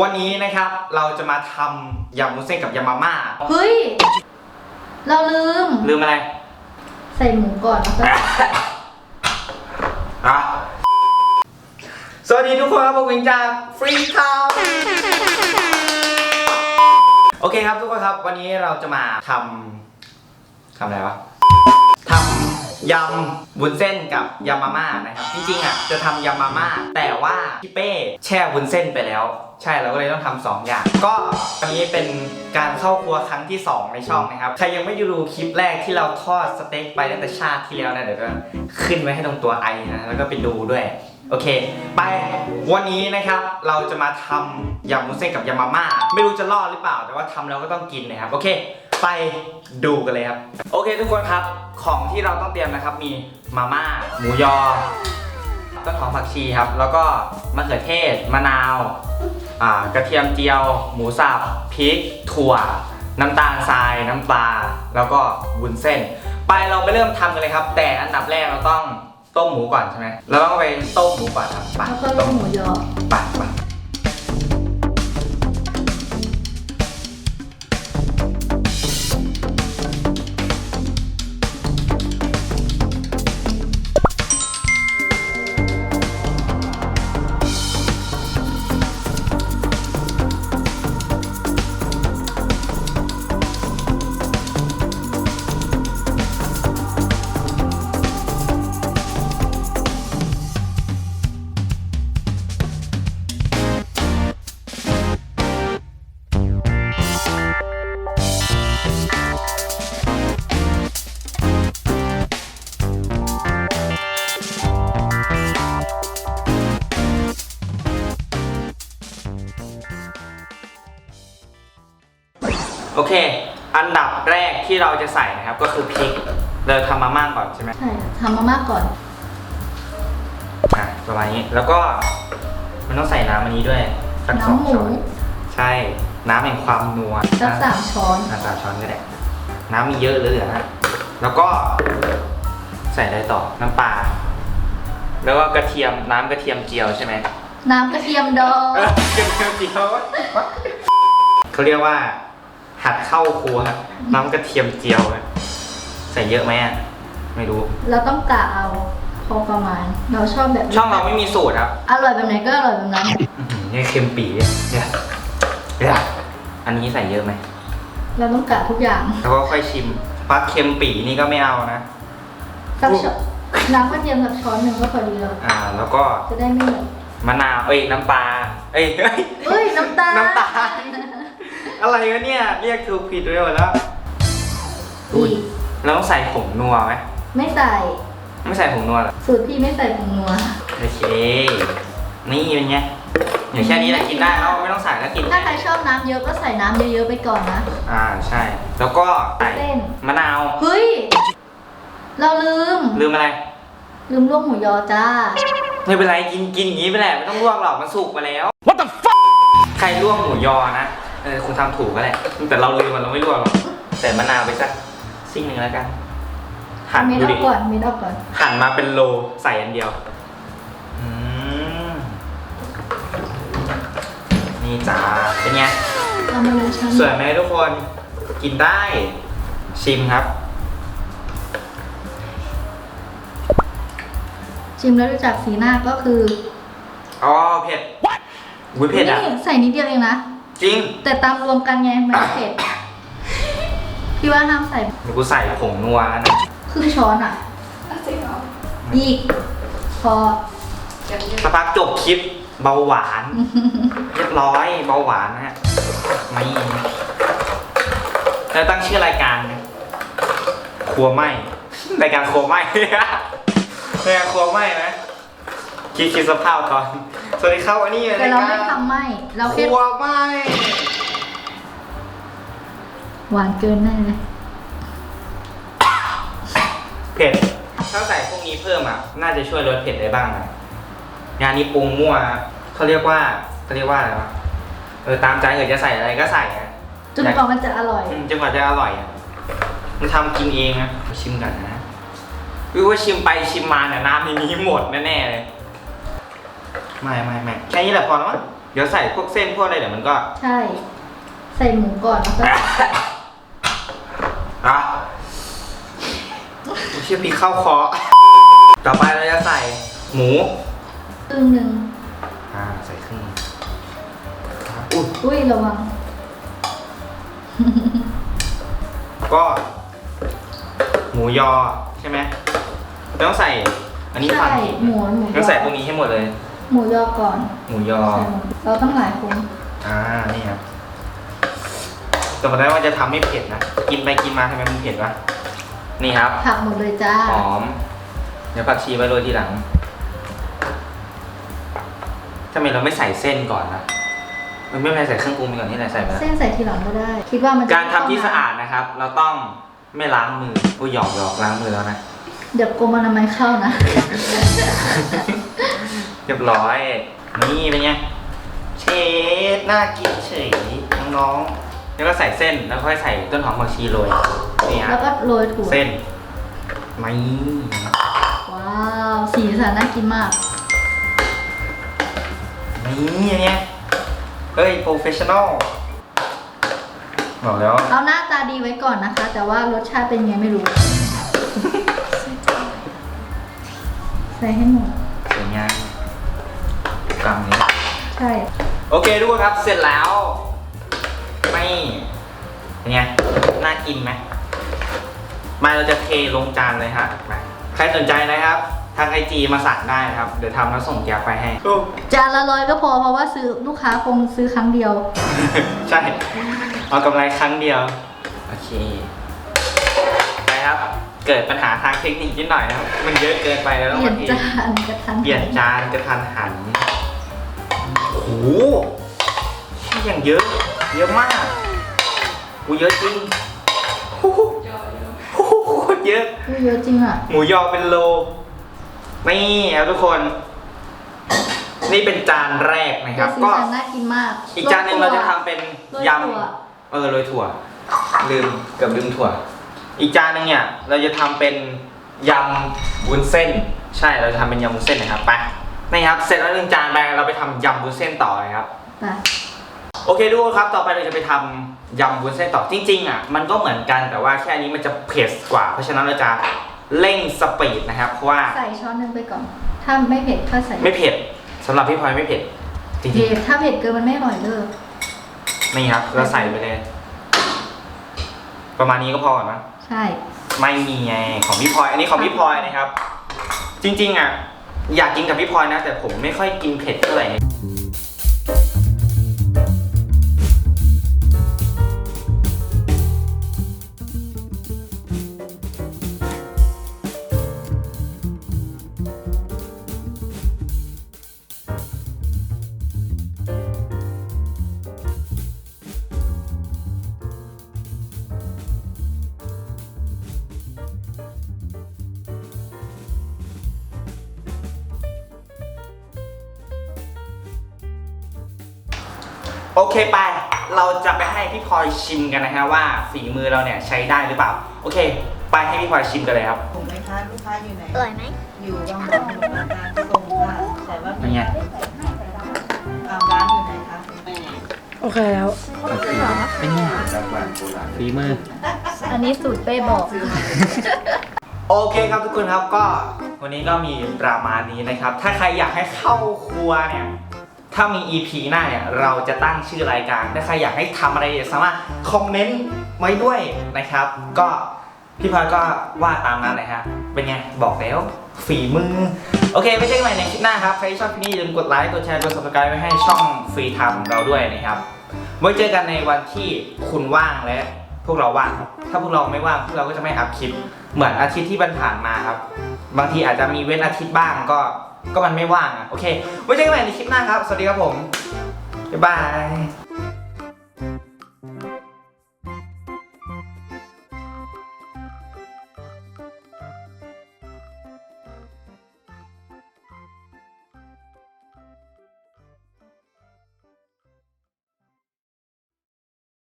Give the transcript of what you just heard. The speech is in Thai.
วันนี้นะครับเราจะมาทำยำมุ้นเส้นกับยำมาม่าเฮ้ย เราลืม ลืมอะไร ใส่หมูก่อนแล้วก็อะสวัสดีทุกคนครับผมวิงจากฟรีทาวโอเคครับทุกคนครับ วันนี้เราจะมาทำทำอะไรวะทำยำวุ้นเส้นกับยำมาม่านะครับ จริงๆอะจะทำยำมาม่าแต่ว่าพี่เป้แช่วุ้นเส้นไปแล้ว ใช่เราก็เลยต้องทำสองอย่าง ก็วันนี้เป็นการเข้าครัวครั้งที่ 2 ในช่องนะครับ ใครยังไม่ดูคลิปแรกที่เราทอดสเต็กไปตั้งแต่ชาติที่แล้วนะเดี๋ยวก็ขึ้นไว้ให้ตรงตัวไอนะแล้วก็ไปดูด้วย โอเค ไปวันนี้นะครับเราจะมาทำยำมุ้นเส้นกับยำมาม่าไม่รู้จะรอดหรือเปล่า แต่ว่าทำแล้วก็ต้องกินนะครับโอเค ไปดูกันเลยครับ โอเค ทุกคนครับของที่เราต้องเตรียมนะครับ มีมาม่าหมูยอต้นหอมผักชีครับ แล้วก็มะเขือเทศมะนาว กระเทียมเจียว หมูสับพริก ถั่ว น้ำตาลทราย น้ำปลา แล้วก็วุ้นเส้น ไปเราไปเริ่มทำกันเลยครับ แต่อันดับแรกเราต้องต้มหมูก่อนใช่ไหมเราต้องไปต้มหมูก่อนครับไปแล้วก็ลต้งมหมูยอ เค อันดับแรกที่เราจะใส่นะครับก็คือพริกเราทำมาม่าก่อนใช่ไหมใช่ทำมาม่าก่อน อะประมาณนี้แล้วก็มันต้องใส่น้ำอันนี้ด้วยสักสองน้ำหมูช้อนใช่น้ำแห่งความนัวสักสามช้อนอะสามช้อนก็ได้น้ำมีเยอะเหลือๆนะแล้วก็ใส่อะไรต่อน้ำปลาแล้วก็กระเทียมน้ำกระเทียมเจียวใช่ไหม น้ำกระเทียมดอง เออกระเทียมเจียวเขาเรียกว่า หัดเข้าครัวครับน้ำกระเทียมเจียวนะใส่เยอะไหมอะไม่รู้ เราต้องกะเอาพอประมาณ เราชอบแบบช่องเราไม่มีสูตรครับอร่อยแบบไหนก็อร่อยแบบนั้น อื้อหือเนี่ยเค็มปีเนี่ยเนี่ยเนี่ยอันนี้ใส่เยอะไหม เราต้องกะทุกอย่างแล้วก็ค่อยชิมปักเค็มปีนี่ก็ไม่เอานะ สักช้อนน้ำกระเทียมสักช้อนหนึ่งก็พอดีแล้วอ่า แล้วก็จะได้ไม่เหนียวมะนาว เอ้ย น้ำปลา เอ้ยเอ้ย เฮ้ยน้ำตาลน้ำตาล อะไรวะเนี่ย เรียกถูกผิดไปหมดแล้วอีกเราต้องใส่ผงนัวไหมไม่ใส่ ไม่ใส่ผงนัวเหรอสูตรพี่ไม่ใส่ผงนัว โอเค นี่เป็นไงอย่างแค่นี้แหละกินได้แล้วไม่ต้องใส่แล้วกิน ถ้าใครชอบน้ำเยอะก็ใส่น้ำเยอะๆไปก่อนนะ อ่าใช่ แล้วก็ใส่เส้น มะนาว เฮ้ย เราลืม ลืมอะไร ลืมลวกหมูยอจ้า ไม่เป็นไรกินกินอย่างนี้ไปแหละไม่ต้องลวกหรอกมันสุกมาแล้ว What the fuck ใครลวกหมูยอนะ เออคุณทำถูกก็แหละแต่เราลืมมันเราไม่ลวกหรอกแต่มะนาวไปสักซิ่งหนึ่งแล้วกันหั่นเม็ดดูออดิกก่อนเม็ดออกก่อนหั่นมาเป็นโลใส่อันเดียวอืมนี่จ้าเป็นไงเรามาเลยชั้นสวยไหมทุกคนกินได้ชิมครับ ชิมแล้วดูจากสีหน้าก็คืออ๋อเผ็ดอุ้ยเผ็ดอะ นี่ใส่นิดเดียวเองนะ จริงแต่ตามรวมกันไงไม่เผ็ดพี่ว่าห้ามใส่เดี๋ยวกูใส่ผงนัวแล้วนะ ครึ่งช้อนอะจริงเหรออีกพออย่างนี้สักพักจบคลิปเบาหวาน เรียบร้อยเบาหวานนะฮะไม่แล้วตั้งชื่อรายการนะครัวไหมรายการครัวไหม รายการครัวไหมนะคิดคิดสภาพก่อน สวัสดีครับวันนี้แต่รายเราการไม่ทำไหมเราคแค่รัวไหมหวานเกินแน่เลยเผ็ด ถ้าใส่พวกนี้เพิ่มอะ น่าจะช่วยลดเผ็ดได้บ้างนะงานนี้ปรุงมั่วเขาเรียกว่าเขาเรียกว่าอะไรวะเออตามใจเกิดจะใส่อะไรก็ใส่อะ จนกว่ามันจะอร่อย อืมจนกว่าจะอร่อยอะ มันทำกินเองนะชิมกันนะวิว่าชิมไปชิมมาเนี่ยน้ำในนี้หมดแน่ๆเลย ไม่ไม่ไม่แค่นี้แหละพอแล้วมั้งเดี๋ยวใส่พวกเส้นพวกอะไรเดี๋ยวมันก็ใช่ ใส่หมูก่อนแล้วก็อะเชื่อพี่เข้าคอ ต่อไปเราจะใส่หมูครึ่งหนึ่งอ่าใส่ครึ่งอุ้ยอุ้ยระวัง ก็ หมูยอใช่ไหมต้องใส่ อันนี้ฟัใช่นหมูหมูยต้องใส่พวอกนี้ให้หมดเลย หมูยอก่อนหมูยอ ใส่หมูเราต้องหลายคนอ่า นี่ครับแต่บอกได้ว่าจะทำไม่เผ็ดนะ กินไปกินมาทำไมมันเผ็ดวะ นี่ครับ ผักหมดเลยจ้า หอม เดี๋ยวผักชีไว้โรยทีหลัง ทำไมเราไม่ใส่เส้นก่อนนะมันไม่เป็นไรใส่เครื่องปรุงไปก่อนนี่แหละใส่ไปแล้วเส้นใส่ทีหลังก็ได้ คิดว่ามันจะการทำที่สะอาดนะครับ เราต้องไม่ล้างมือโอ้ยหยอกหยอกล้างมือแล้วนะ เดี๋ยวกรมอนามัยเข้านะ เรียบร้อย นี่เป็นไงเชดน่ากินเฉยน้องๆแล้วก็ใส่เส้นแล้วค่อยใส่ต้นหอมผักชีโรยนี่ฮะแล้วก็โรยถั่วเส้นไม่ว้าวสีสันน่ากินมากนี่อันเนี้ยเฮ้ยโปรเฟชชั่นอลบอกแล้วเอาหน้าตาดีไว้ก่อนนะคะ แต่ว่ารสชาติเป็นไงไม่รู้ ใส่ให้หมดสวยงาม กำนี้ ใช่ โอเคทุกคนครับ เสร็จแล้ว ไม่เป็นไง น่ากินไหม มาเราจะเทลงจานเลยฮะมาใครสนใจนะครับ ทางไอจีมาสั่งได้นะครับ เดี๋ยวทำแล้วส่งแก๊ปไปให้ จานละร้อยก็พอเพราะว่าซื้อลูกค้าคงซื้อครั้งเดียว ใช่ เอากำไรครั้งเดียว โอเค ไปครับ เกิดปัญหาทางเทคนิคนิดหน่อยนะครับ มันเยอะเกินไปแล้วเปต้องลี่ยมานทีจานกระทัน เปลี่ยนจานกระทันหัน โอ้โหที่อย่างเยอะ เยอะมากกูเยอะจริงโอ้โหเยอะเยอะโอ้โหโคตรเยอะ อุ้ยเยอะจริงอะ หมูยอเป็นโล นี่ครับทุกคน นี่เป็นจานแรกนะคแต่รับสีก็สันน่ากินมากอีกจานหนึ่งเราจะทำเป็นโรยยถั่วำเออโรยถั่ว ลืมเกือบลืมถั่ว อีกจานหนึ่งเนี่ย เราจะทำเป็นยำวุ้นเส้น ใช่เราจะทำเป็นยำวุ้นเส้นนะครับไป นี่ครับ เสร็จแล้วหนึ่งจานไปเราไปทำยำวุ้นเส้นต่อเลยครับ ไปโอเคทุกคนครับ ต่อไปเราจะไปทำยำวุ้นเส้นต่อจริงๆอะมันก็เหมือนกันแต่ว่าแค่นี้มันจะเผ็ดกว่า เพราะฉะนั้นเราจะเร่งสปีดนะครับ เพราะว่าใส่ช้อนหนึงไปก่อน ถ้าไม่เผ็ดก็ใส่ไม่เผ็ดสำหรับพี่พลอยไม่เผ็ดจริเผ็งดถ้าเผ็ดเกินมันไม่อร่อยเลยๆนี่ครับเราใส่ไปเลย ประมาณนี้ก็พอก่อนนะใช่ ไม่มีไงของพี่พลอย อันนี้ของพี่พลอยนะครับ จริงๆอะ อยากกินกับพี่พลอยนะ แต่ผมไม่ค่อยกินเผ็ดเท่าไหร่ อเคไป เราจะไปให้พี่พลอยชิมกันนะฮะว่าฝีมือเราเนี่ยใช้ได้หรือเปล่า โอเค ไปให้พี่พลอยชิมกันเลยครับ ผมไหมคะลูกค้าอยู่ไหน อร่อยไหมอยู่ตรงตรงกลางตรงค่ะแต่ว่าเป็นไงเอาร้านอยู่ไหนคะโอเคแล้ว เป็นไงฝีมือ อันนี้สูตรเป้บอก โอเคครับทุกคนครับก็วันนี้ก็มีประมาณนี้นะครับ ถ้าใครอยากให้เข้าครัวเนี่ย ถ้ามี EP หน้าเนี่ยเราจะตั้งชื่อรายการถ้าใครอยากให้ทำอะไรสามารถคอมเมนต์ไว้ด้วยนะครับ ก็พี่พลอยก็ว่าตามนั้นเลยฮะ เป็นไง บอกแล้ว ฝีมือ โอเคไม่ใช่กันใหม่ในคลิปหน้าครับ ใครที่ชอบคลิปนี้อย่าลืมกดไลค์ กดแชร์ กด subscribe ไว้ให้ช่องฟรีทำเราด้วยนะครับ ไว้เจอกันในวันที่คุณว่างและพวกเราว่าง ถ้าพวกเราไม่ว่างพวกเราก็จะไม่อัพคลิป เหมือนอาทิตย์ที่ผ่านมาครับ บางทีอาจจะมีเว้นอาทิตย์บ้างก็ ก็มันไม่ว่างอะ โอเค ไว้เจอกันใหม่ในคลิปหน้าครับ สวัสดีครับผม บ๊ายบาย